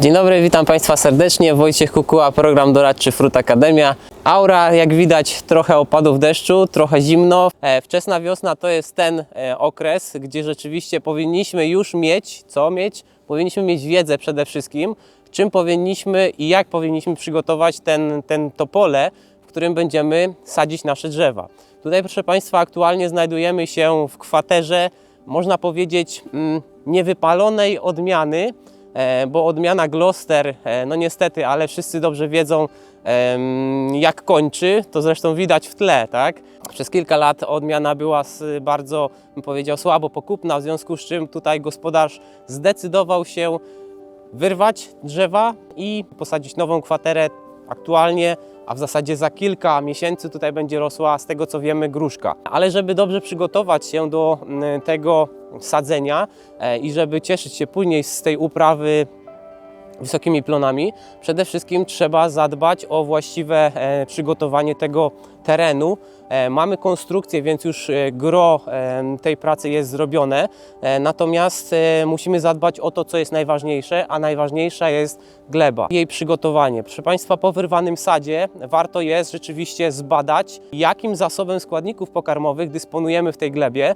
Dzień dobry, witam Państwa serdecznie. Wojciech Kukuła, program doradczy Frut Akademia. Aura, jak widać, trochę opadów deszczu, trochę zimno. E, wczesna wiosna to jest ten e, okres, gdzie rzeczywiście powinniśmy już mieć, co mieć? Powinniśmy mieć wiedzę przede wszystkim, czym powinniśmy i jak powinniśmy przygotować ten, ten, to pole, w którym będziemy sadzić nasze drzewa. Tutaj, proszę Państwa, aktualnie znajdujemy się w kwaterze, można powiedzieć, mm, niewypalonej odmiany, bo odmiana Gloucester, e, no niestety, ale wszyscy dobrze wiedzą, jak kończy, to zresztą widać w tle, tak? Przez kilka lat odmiana była bardzo, bym powiedział, słabo pokupna, w związku z czym tutaj gospodarz zdecydował się wyrwać drzewa i posadzić nową kwaterę aktualnie, a w zasadzie za kilka miesięcy tutaj będzie rosła, z tego co wiemy, gruszka. Ale żeby dobrze przygotować się do mm, tego sadzenia e, i żeby cieszyć się później z tej uprawy wysokimi plonami, przede wszystkim trzeba zadbać o właściwe e, przygotowanie tego terenu. E, mamy konstrukcję, więc już e, gro tej pracy jest zrobione, natomiast musimy zadbać o to, co jest najważniejsze, a najważniejsza jest gleba, jej przygotowanie. Proszę Państwa, po wyrwanym sadzie warto jest rzeczywiście zbadać, jakim zasobem składników pokarmowych dysponujemy w tej glebie,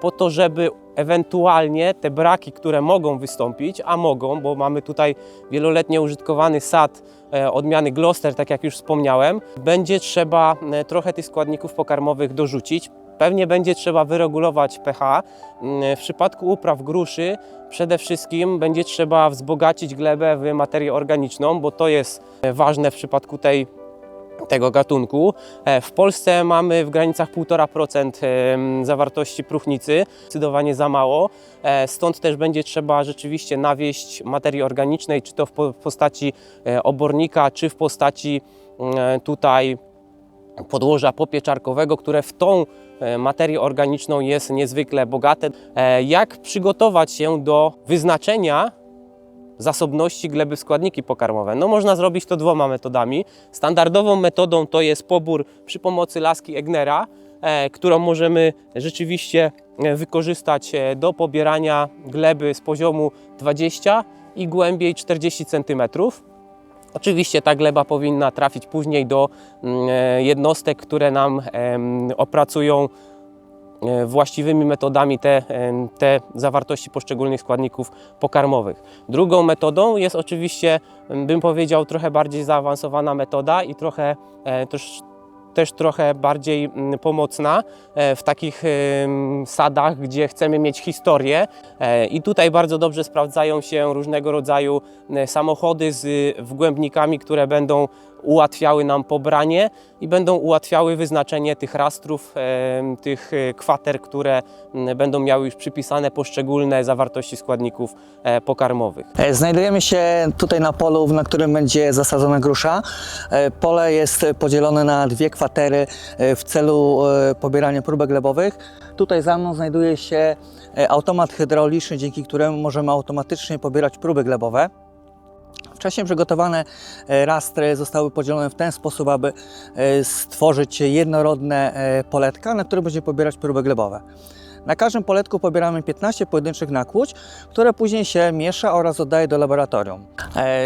po to, żeby ewentualnie te braki, które mogą wystąpić, a mogą, bo mamy tutaj wieloletnio użytkowany sad e, odmiany Gloucester, tak jak już wspomniałem, będzie trzeba e, trochę tych składników pokarmowych dorzucić. Pewnie będzie trzeba wyregulować pH. Mm, W przypadku upraw gruszy przede wszystkim będzie trzeba wzbogacić glebę w materię organiczną, bo to jest e, ważne w przypadku tej tego gatunku. E, W Polsce mamy w granicach 1,5% em, zawartości próchnicy, zdecydowanie za mało. E, Stąd też będzie trzeba rzeczywiście nawieść materii organicznej, czy to w po- w postaci e, obornika, czy w postaci tutaj podłoża popieczarkowego, które w tą materię organiczną jest niezwykle bogate. Jak przygotować się do wyznaczenia zasobności gleby w składniki pokarmowe? No można zrobić to dwoma metodami. Standardową metodą to jest pobór przy pomocy laski Egnera, e, którą możemy rzeczywiście e, wykorzystać e, do pobierania gleby z poziomu 20 i głębiej 40 cm. Oczywiście ta gleba powinna trafić później do mm, jednostek, które nam opracują właściwymi metodami te, em, te zawartości poszczególnych składników pokarmowych. Drugą metodą jest oczywiście, bym powiedział, trochę bardziej zaawansowana metoda i trochę e, też, też trochę bardziej pomocna e, w takich sadach, gdzie chcemy mieć historię. E, I tutaj bardzo dobrze sprawdzają się różnego rodzaju e, samochody z wgłębnikami, które będą ułatwiały nam pobranie i będą ułatwiały wyznaczenie tych rastrów, tych e, kwater, które będą miały już przypisane poszczególne zawartości składników e, pokarmowych. E, Znajdujemy się tutaj na polu, na którym będzie zasadzona grusza. Pole jest podzielone na dwie kwatery w celu pobierania próbek glebowych. Tutaj za mną znajduje się automat hydrauliczny, dzięki któremu możemy automatycznie pobierać próby glebowe. Wcześniej przygotowane e, rastry zostały podzielone w ten sposób, aby e, stworzyć jednorodne e, poletka, na które będzie pobierać próby glebowe. Na każdym poletku pobieramy 15 pojedynczych nakłuć, które później się miesza oraz oddaje do laboratorium.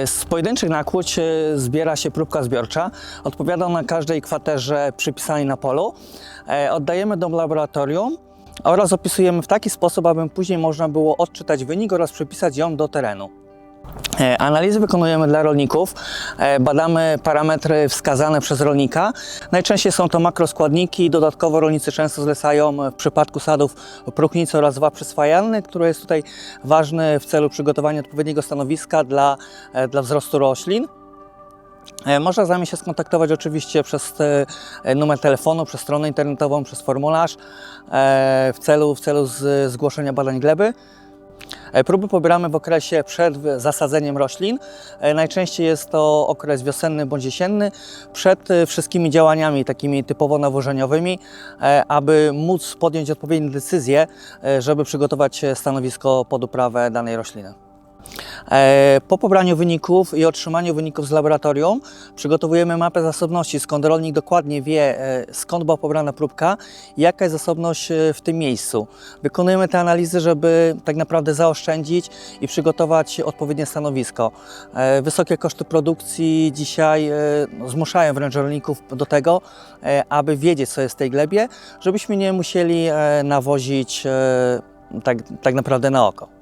Z pojedynczych nakłuć zbiera się próbka zbiorcza. Odpowiada na każdej kwaterze przypisanej na polu. Oddajemy do laboratorium oraz opisujemy w taki sposób, aby później można było odczytać wynik oraz przypisać ją do terenu. E, Analizy wykonujemy dla rolników, e, badamy parametry wskazane przez rolnika. Najczęściej są to makroskładniki, dodatkowo rolnicy często zlecają w przypadku sadów próchnicę oraz wap przyswajalny, który jest tutaj ważny w celu przygotowania odpowiedniego stanowiska dla, e, dla wzrostu roślin. Można z nami się skontaktować oczywiście przez numer telefonu, przez stronę internetową, przez formularz w celu, w celu zgłoszenia badań gleby. E, Próby pobieramy w okresie przed zasadzeniem roślin. E, Najczęściej jest to okres wiosenny bądź jesienny, przed e, wszystkimi działaniami takimi typowo nawożeniowymi, aby móc podjąć odpowiednie decyzje, żeby przygotować stanowisko pod uprawę danej rośliny. E, Po pobraniu wyników i otrzymaniu wyników z laboratorium przygotowujemy mapę zasobności, skąd rolnik dokładnie wie, e, skąd była pobrana próbka i jaka jest zasobność e, w tym miejscu. Wykonujemy te analizy, żeby tak naprawdę zaoszczędzić i przygotować odpowiednie stanowisko. Wysokie koszty produkcji dzisiaj no, zmuszają wręcz rolników do tego, aby wiedzieć, co jest w tej glebie, żebyśmy nie musieli nawozić tak, tak naprawdę na oko.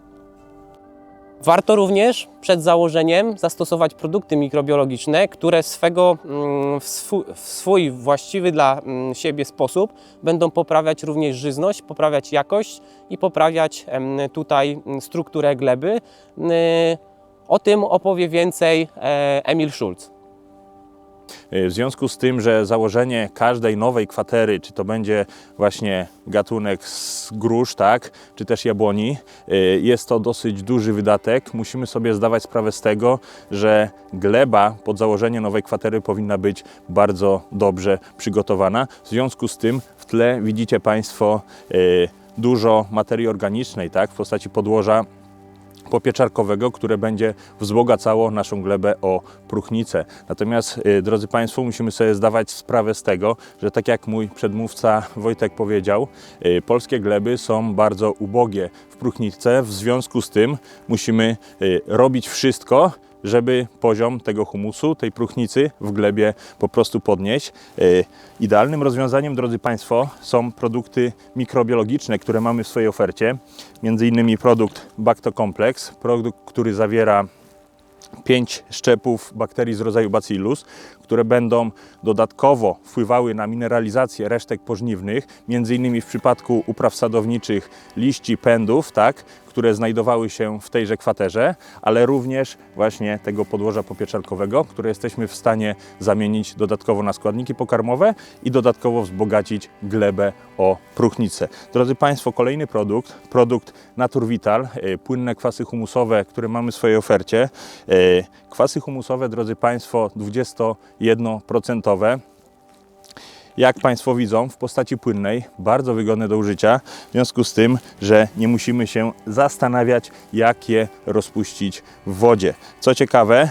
Warto również przed założeniem zastosować produkty mikrobiologiczne, które swego, mm, w swój, w swój właściwy dla mm, siebie sposób będą poprawiać również żyzność, poprawiać jakość i poprawiać tutaj mm, strukturę gleby. Mm, O tym opowie więcej e, Emil Schulz. W związku z tym, że założenie każdej nowej kwatery, czy to będzie właśnie gatunek z grusz, tak, czy też jabłoni, y, jest to dosyć duży wydatek. Musimy sobie zdawać sprawę z tego, że gleba pod założenie nowej kwatery powinna być bardzo dobrze przygotowana. W związku z tym w tle widzicie Państwo y, dużo materii organicznej, tak, w postaci podłoża popieczarkowego, które będzie wzbogacało naszą glebę o próchnicę. Natomiast, y, drodzy Państwo, musimy sobie zdawać sprawę z tego, że tak jak mój przedmówca Wojtek powiedział, y, polskie gleby są bardzo ubogie w próchnicę. W związku z tym musimy y, robić wszystko, żeby poziom tego humusu, tej próchnicy w glebie po prostu podnieść. Y, Idealnym rozwiązaniem, drodzy Państwo, są produkty mikrobiologiczne, które mamy w swojej ofercie. Między innymi produkt Bactocomplex, produkt, który zawiera pięć szczepów bakterii z rodzaju Bacillus, które będą dodatkowo wpływały na mineralizację resztek pożniwnych, między innymi w przypadku upraw sadowniczych liści, pędów, tak, które znajdowały się w tejże kwaterze, ale również właśnie tego podłoża popieczarkowego, które jesteśmy w stanie zamienić dodatkowo na składniki pokarmowe i dodatkowo wzbogacić glebę o próchnicę. Drodzy Państwo, kolejny produkt, produkt Naturvital, y, płynne kwasy humusowe, które mamy w swojej ofercie. Y, Kwasy humusowe, drodzy Państwo, 21%. Jak Państwo widzą, w postaci płynnej, bardzo wygodne do użycia, w związku z tym, że nie musimy się zastanawiać, jak je rozpuścić w wodzie. Co ciekawe,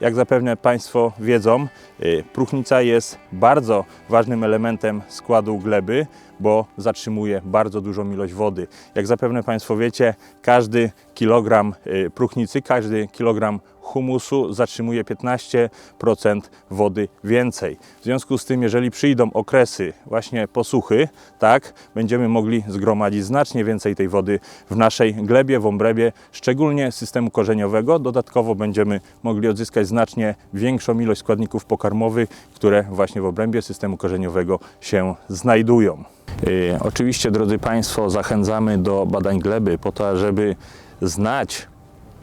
jak zapewne Państwo wiedzą, y, próchnica jest bardzo ważnym elementem składu gleby, bo zatrzymuje bardzo dużą ilość wody. Jak zapewne Państwo wiecie, każdy kilogram y, próchnicy, każdy kilogram humusu zatrzymuje 15% wody więcej. W związku z tym, jeżeli przyjdą okresy właśnie posuchy, tak, będziemy mogli zgromadzić znacznie więcej tej wody w naszej glebie, w obrębie, szczególnie systemu korzeniowego. Dodatkowo będziemy mogli odzyskać znacznie większą ilość składników pokarmowych, które właśnie w obrębie systemu korzeniowego się znajdują. Yy, oczywiście, drodzy Państwo, zachęcamy do badań gleby po to, żeby znać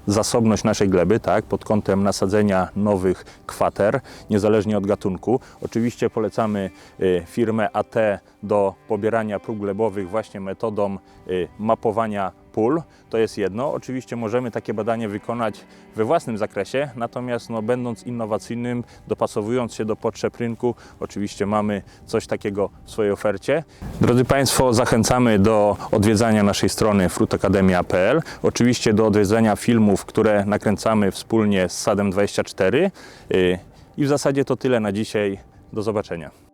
zasobność naszej gleby, tak, pod kątem nasadzenia nowych kwater, niezależnie od gatunku. Oczywiście polecamy y, firmę AT do pobierania prób glebowych właśnie metodą y, mapowania pól. To jest jedno. Oczywiście możemy takie badanie wykonać we własnym zakresie, natomiast no, będąc innowacyjnym, dopasowując się do potrzeb rynku, oczywiście mamy coś takiego w swojej ofercie. Drodzy Państwo, zachęcamy do odwiedzania naszej strony frutakademia.pl, oczywiście do odwiedzenia filmów, które nakręcamy wspólnie z Sadem24 y, i w zasadzie to tyle na dzisiaj. Do zobaczenia.